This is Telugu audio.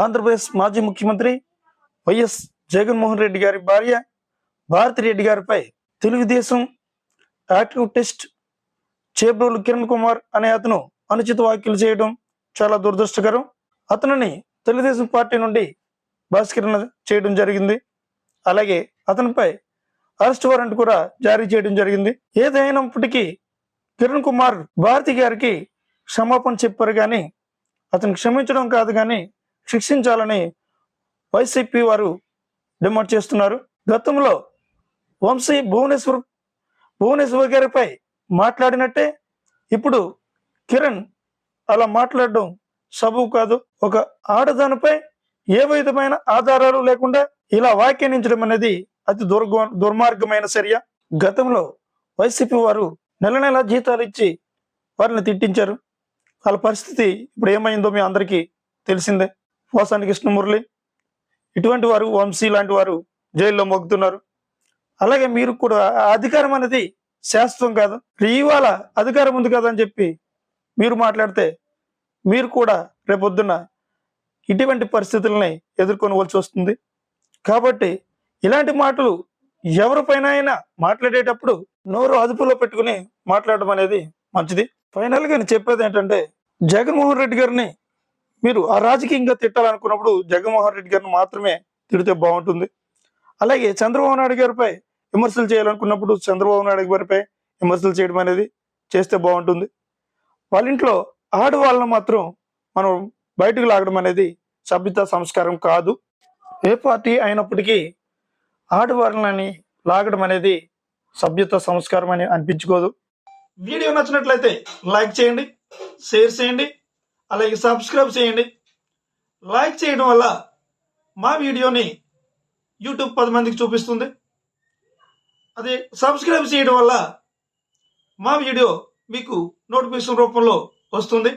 ఆంధ్రప్రదేశ్ మాజీ ముఖ్యమంత్రి వైఎస్ జగన్మోహన్ రెడ్డి గారి భార్య భారతి రెడ్డి గారిపై తెలుగుదేశం యాక్టివ్ టెస్ట్ చేబ్రోలు కిరణ్ కుమార్ అనే అతను అనుచిత వ్యాఖ్యలు చేయడం చాలా దురదృష్టకరం. అతనిని తెలుగుదేశం పార్టీ నుండి బహిష్కరణ చేయడం జరిగింది. అలాగే అతనిపై అరెస్ట్ వారెంట్ కూడా జారీ చేయడం జరిగింది. ఏదైనప్పటికీ కిరణ్ కుమార్ భారతి గారికి క్షమాపణ చెప్పారు కానీ అతను క్షమించడం కాదు కానీ శిక్షించాలని వైసీపీ వారు డిమాండ్ చేస్తున్నారు. గతంలో వంశీ భువనేశ్వర్ భువనేశ్వర్ గారిపై మాట్లాడినట్టే ఇప్పుడు కిరణ్ అలా మాట్లాడడం సబు కాదు. ఒక ఆడదానిపై ఏ విధమైన ఆధారాలు లేకుండా ఇలా వ్యాఖ్యానించడం అనేది అతి దుర్గ దుర్మార్గమైన చర్య. గతంలో వైసీపీ వారు నెల నెల జీతాలు ఇచ్చి వారిని తిట్టించారు. వాళ్ళ పరిస్థితి ఇప్పుడు ఏమైందో మీ అందరికీ తెలిసిందే. పోసాని కృష్ణమురళి. ఇటువంటి వారు వంశీ లాంటి వారు జైల్లో మొగ్గుతున్నారు. అలాగే మీరు కూడా ఆ అధికారం అనేది శాశ్వతం కాదు. ఇవాళ అధికారం ఉంది కదా అని చెప్పి మీరు మాట్లాడితే మీరు కూడా రేపొద్దున ఇటువంటి పరిస్థితులని ఎదుర్కొనవలసి వస్తుంది. కాబట్టి ఇలాంటి మాటలు ఎవరిపైన అయినా మాట్లాడేటప్పుడు నోరు అదుపులో పెట్టుకుని మాట్లాడడం అనేది మంచిది. ఫైనల్గా నేను చెప్పేది ఏంటంటే జగన్మోహన్ రెడ్డి గారిని మీరు ఆ రాజకీయంగా తిట్టాలనుకున్నప్పుడు జగన్మోహన్ రెడ్డి గారిని మాత్రమే తిడితే బాగుంటుంది. అలాగే చంద్రబాబు నాయుడు గారిపై విమర్శలు చేయాలనుకున్నప్పుడు చంద్రబాబు నాయుడు గారిపై విమర్శలు చేయడం అనేది చేస్తే బాగుంటుంది. వాళ్ళ ఇంట్లో ఆడవాళ్ళను మాత్రం మనం బయటకు లాగడం అనేది సభ్యత సంస్కారం కాదు. ఏ పార్టీ అయినప్పటికీ ఆడవాళ్ళని లాగడం అనేది సభ్యత సంస్కారం అని అనిపించుకోదు. వీడియో నచ్చినట్లయితే లైక్ చేయండి షేర్ చేయండి అలాగే సబ్స్క్రైబ్ చేయండి. లైక్ చేయడం వల్ల మా వీడియోని యూట్యూబ్ పది మందికి చూపిస్తుంది. అదే సబ్స్క్రైబ్ చేయడం వల్ల మా వీడియో మీకు నోటిఫికేషన్ రూపంలో వస్తుంది.